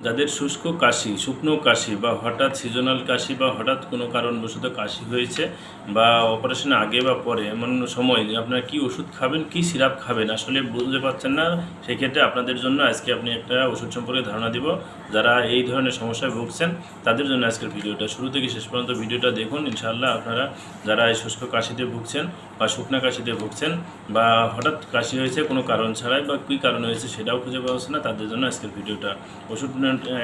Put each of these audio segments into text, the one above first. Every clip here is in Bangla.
যাদের শুষ্ক কাশি, শুকনো কাশি বা হঠাৎ সিজনাল কাশি বা হঠাৎ কোনো কারণবশত কাশি হয়েছে বা অপারেশন আগে বা পরে এমন সময় আপনারা কি ওষুধ খাবেন, কি সিরাপ খাবেন, আসলে বুঝতে পারছেন না, সেক্ষেত্রে আপনাদের জন্য আজকে আপনি একটা ওষুধ সম্পর্কে ধারণা দিব। যারা এই ধরনের সমস্যায় ভুগছেন, তাদের জন্য আজকের ভিডিওটা শুরু থেকে শেষ পর্যন্ত ভিডিওটা দেখুন। ইনশাআল্লাহ আপনারা যারা এই শুষ্ক কাশিতে ভুগছেন বা শুকনা কাশিতে ভুগছেন বা হঠাৎ কাশি হয়েছে, কোনো কারণ ছাড়াই বা কী কারণ হয়েছে সেটাও খুঁজে পাওয়া যাচ্ছে না, তাদের জন্য আজকের ভিডিওটা। ওষুধ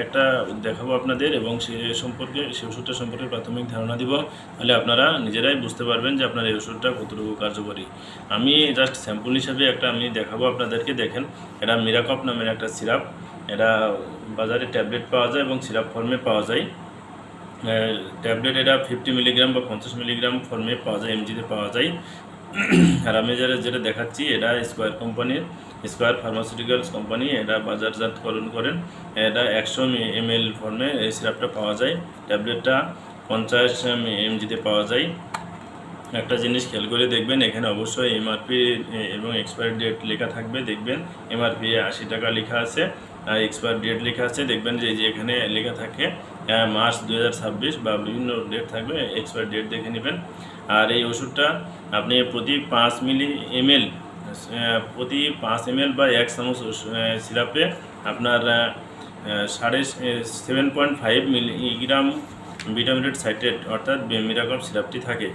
একটা দেখাবো আপনাদের এবং সে সম্পর্কে, সে ওষুধটা সম্পর্কে প্রাথমিক ধারণা দিব। তাহলে আপনারা নিজেরাই বুঝতে পারবেন যে আপনার এই ওষুধটা কতটুকু কার্যকরী। আমি জাস্ট স্যাম্পল হিসাবে একটা আমি দেখাবো আপনাদেরকে, দেখেন। এটা মিরাকপ নামের একটা সিরাপ। এটা বাজারে ট্যাবলেট পাওয়া যায় এবং সিরাপ ফর্মে পাওয়া যায়। ট্যাবলেট এটা ফিফটি মিলিগ্রাম বা পঞ্চাশ মিলিগ্রাম ফর্মে পাওয়া যায় এমজিতে পাওয়া যায়। আর আমি যারা যেটা দেখাচ্ছি, এটা স্কোয়ার কোম্পানির স্কোয়ার ফার্মাসিউটিক্যালস কোম্পানি এটা বাজারজাতকরণ করেন। এটা একশো এম এল ফর্মে এই সিরাপটা পাওয়া যায়। ট্যাবলেটটা পঞ্চাশ এমজিতে পাওয়া যায়। একটা জিনিস খেয়াল করে দেখবেন, এখানে অবশ্যই এমআরপি এবং এক্সপায়ার ডেট লেখা থাকবে। দেখবেন এমআরপি আশি টাকা লেখা আছে। এক্সপায়ার ডেট লেখা আছে, দেখবেন যে এখানে লেখা থাকে মার্চ দু হাজার ছাব্বিশ বা বিভিন্ন ডেট থাকবে এক্সপায়ার ডেট দেখে নেবেন। আর এই ওষুধটা আপনি প্রতি পাঁচ মিলি এমএল প্রতি পাঁচ এমএল বা এক চামচ সিরাপে আপনার সাড়ে সেভেন পয়েন্ট ফাইভ মিলিগ্রাম ভিটামিনেট সাইট্রেট, অর্থাৎ মিরাকপ সিরাপটি থাকে।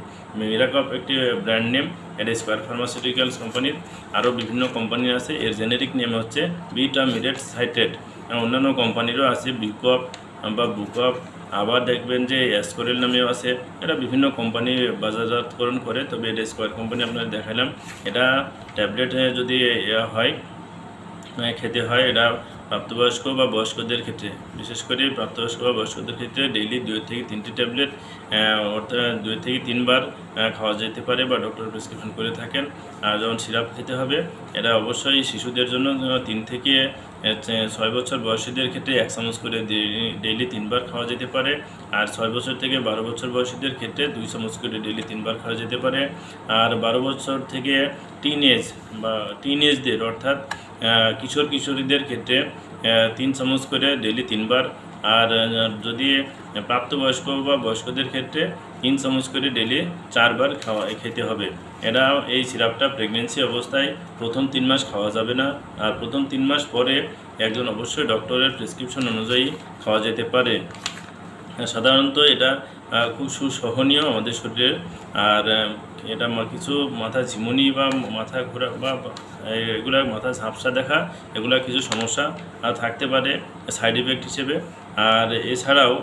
মিরাকপ একটি ব্র্যান্ড নেম এটা স্কোয়ার ফার্মাসিউটিক্যালস কোম্পানির। আরও বিভিন্ন কোম্পানি আছে, এর জেনেরিক নেম হচ্ছে বিটামিরেট সাইট্রেট। অন্যান্য কোম্পানিরও আছে, বিকপ বা বুকপ। আবার দেখবেন যে অ্যাসকোরেল নামেও আছে। এটা বিভিন্ন কোম্পানি বাজারজাতকরণ করে, তবে এটা স্কোয়ার কোম্পানি আপনাদের দেখালাম। এটা ট্যাবলেট যদি হয় খেতে হয়, এটা প্রাপ্তবয়স্ক বা বয়স্কদের ক্ষেত্রে। বিশেষ করে প্রাপ্তবয়স্ক বা বয়স্কদের ক্ষেত্রে ডেইলি দুই থেকে তিনটি ট্যাবলেট অর্থাৎ দুই থেকে তিনবার খাওয়া যেতে পারে বা ডক্টর প্রেসক্রিপশন করে থাকেন। আর যখন সিরাপ খেতে হবে, এটা অবশ্যই শিশুদের জন্য তিন থেকে ছয় বছর বয়সীদের ক্ষেত্রে এক চামচ করে ডেইলি তিনবার খাওয়া যেতে পারে। আর ছয় বছর থেকে বারো বছর বয়সীদের ক্ষেত্রে দুই চামচ করে ডেইলি তিনবার খাওয়া যেতে পারে। আর বারো বছর থেকে টিন এজ বা টিন এজদের অর্থাৎ কিশোর কিশোরীদের ক্ষেত্রে তিন চামচ করে ডেলি তিনবার। আর যদি প্রাপ্তবয়স্ক বা বয়স্কদের ক্ষেত্রে তিন চামচ করে ডেলি চারবার খাওয়া, খেতে হবে। এটা এই সিরাপটা প্রেগনেন্সি অবস্থায় প্রথম তিন মাস খাওয়া যাবে না। আর প্রথম তিন মাস পরে একজন অবশ্যই ডক্টরের প্রেসক্রিপশন অনুযায়ী খাওয়া যেতে পারে। সাধারণত এটা খুব সুসহনীয় আমাদের শরীরের। আর এটা কিছু মাথা ঝিমুনি বা মাথা ঘোরা বা এগুলা মাথা ঝাপসা দেখা, এগুলা কিছু সমস্যা থাকতে পারে, সাইড ইফেক্ট হিসেবে। আর এছাড়াও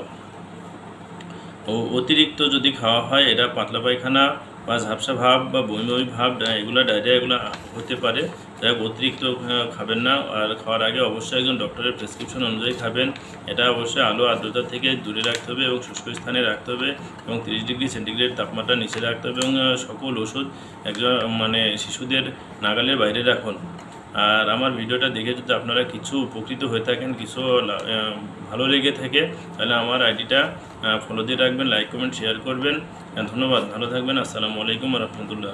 অতিরিক্ত যদি খাওয়া হয়, এটা পাতলা পায়খানা বা ঝাপসা ভাব বা বমি বমি ভাব এগুলো ডায়রিয়া এগুলো হতে পারে। যাই অতিরিক্ত খাবেন না। আর খাওয়ার আগে অবশ্যই একজন ডক্টরের প্রেসক্রিপশন অনুযায়ী খাবেন। এটা অবশ্যই আলো আর্দ্রতা থেকে দূরে রাখতে হবে এবং শুষ্ক স্থানে রাখতে হবে এবং তিরিশ ডিগ্রি সেন্টিগ্রেড তাপমাত্রা নিচে রাখতে হবে এবং সকল ওষুধ একজন মানে শিশুদের নাগালের বাইরে রাখুন। আর আমার ভিডিওটা দেখে যদি আপনারা কিছু উপকৃত হয়ে থাকেন, কিছু ভালো লেগে থাকে, তাহলে আমার আইডিটা ফলো দিয়ে রাখবেন লাইক কমেন্ট শেয়ার করবেন। ধন্যবাদ, ভালো থাকবেন, আসসালামু আলাইকুম রহমতুল্লাহ।